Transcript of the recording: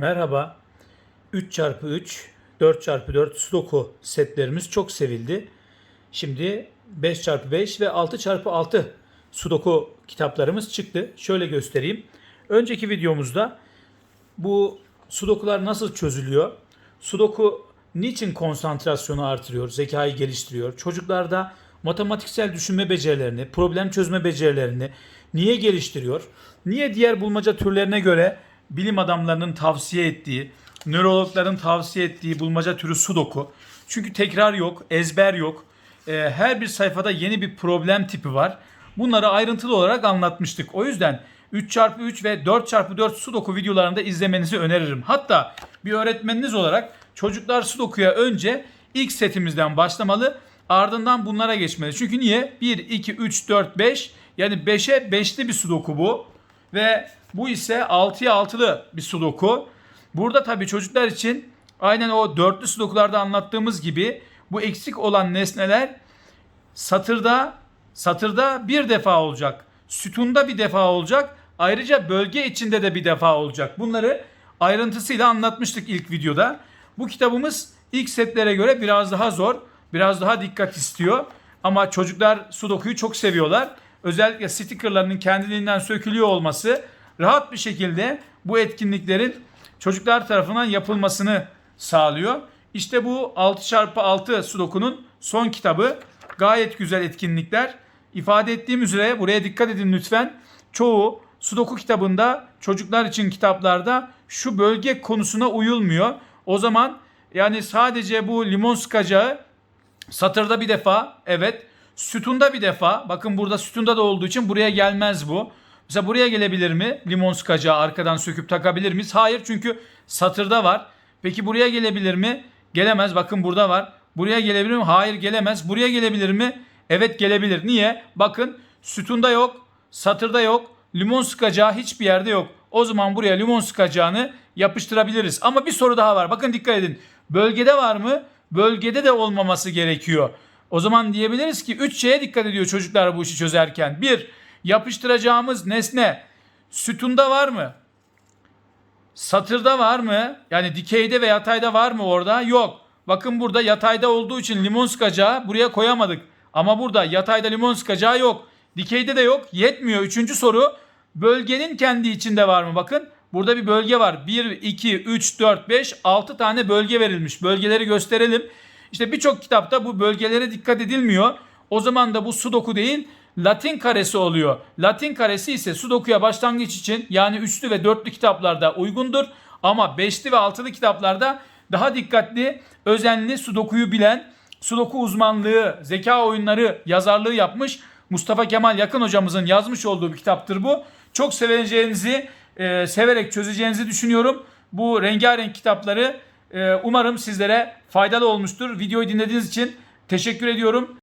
Merhaba. 3x3, 4x4 Sudoku setlerimiz çok sevildi. Şimdi 5x5 ve 6x6 Sudoku kitaplarımız çıktı. Şöyle göstereyim. Önceki videomuzda bu Sudokular nasıl çözülüyor? Sudoku niçin konsantrasyonu artırıyor, zekayı geliştiriyor? Çocuklarda matematiksel düşünme becerilerini, problem çözme becerilerini niye geliştiriyor? Niye diğer bulmaca türlerine göre bilim adamlarının tavsiye ettiği, nörologların tavsiye ettiği bulmaca türü Sudoku? Çünkü tekrar yok, ezber yok. Ee, her bir sayfada yeni bir problem tipi var. Bunları ayrıntılı olarak anlatmıştık. O yüzden 3x3 ve 4x4 Sudoku videolarında izlemenizi öneririm. Hatta bir öğretmeniniz olarak çocuklar Sudoku'ya önce ilk setimizden başlamalı. Ardından bunlara geçmeli. Çünkü niye? 1, 2, 3, 4, 5 yani 5'e 5'li bir Sudoku bu. Ve bu ise 6'ya 6'lı bir Sudoku. Burada tabii çocuklar için aynen o dörtlü Sudoku'larda anlattığımız gibi bu eksik olan nesneler satırda satırda bir defa olacak. Sütunda bir defa olacak. Ayrıca bölge içinde de bir defa olacak. Bunları ayrıntısıyla anlatmıştık ilk videoda. Bu kitabımız ilk setlere göre biraz daha zor, biraz daha dikkat istiyor. Ama çocuklar Sudoku'yu çok seviyorlar. Özellikle stickerlarının kendiliğinden sökülüyor olması rahat bir şekilde bu etkinliklerin çocuklar tarafından yapılmasını sağlıyor. İşte bu 6x6 Sudoku'nun son kitabı. Gayet güzel etkinlikler. İfade ettiğim üzere buraya dikkat edin lütfen. Çoğu Sudoku kitabında çocuklar için kitaplarda şu bölge konusuna uyulmuyor. O zaman yani sadece bu limon sıkacağı satırda bir defa evet sütunda bir defa bakın burada sütunda da olduğu için buraya gelmez bu. Mesela buraya gelebilir mi? Limon sıkacağı arkadan söküp takabilir miyiz? Hayır çünkü satırda var. Peki buraya gelebilir mi? Gelemez. Bakın burada var. Buraya gelebilir mi? Hayır gelemez. Buraya gelebilir mi? Evet gelebilir. Niye? Bakın sütunda yok, satırda yok, limon sıkacağı hiçbir yerde yok. O zaman buraya limon sıkacağını yapıştırabiliriz. Ama bir soru daha var. Bakın dikkat edin. Bölgede var mı? Bölgede de olmaması gerekiyor. O zaman diyebiliriz ki 3 şeye dikkat ediyor çocuklar bu işi çözerken. 1. Yapıştıracağımız nesne sütunda var mı? Satırda var mı? Yani dikeyde ve yatayda var mı orada? Yok. Bakın burada yatayda olduğu için limon sıkacağı buraya koyamadık. Ama burada yatayda limon sıkacağı yok. Dikeyde de yok. Yetmiyor. Üçüncü soru bölgenin kendi içinde var mı? Bakın burada bir bölge var. 1, 2, 3, 4, 5, 6 tane bölge verilmiş. Bölgeleri gösterelim. İşte birçok kitapta bu bölgelere dikkat edilmiyor. O zaman da bu sudoku değil Latin karesi oluyor. Latin karesi ise sudokuya başlangıç için yani üçlü ve dörtlü kitaplarda uygundur. Ama beşli ve altılı kitaplarda daha dikkatli, özenli sudokuyu bilen, sudoku uzmanlığı, zeka oyunları yazarlığı yapmış Mustafa Kemal Yakın hocamızın yazmış olduğu bir kitaptır bu. Çok seveceğinizi, e, severek çözeceğinizi düşünüyorum. Bu rengarenk kitapları umarım sizlere faydalı olmuştur. Videoyu dinlediğiniz için teşekkür ediyorum.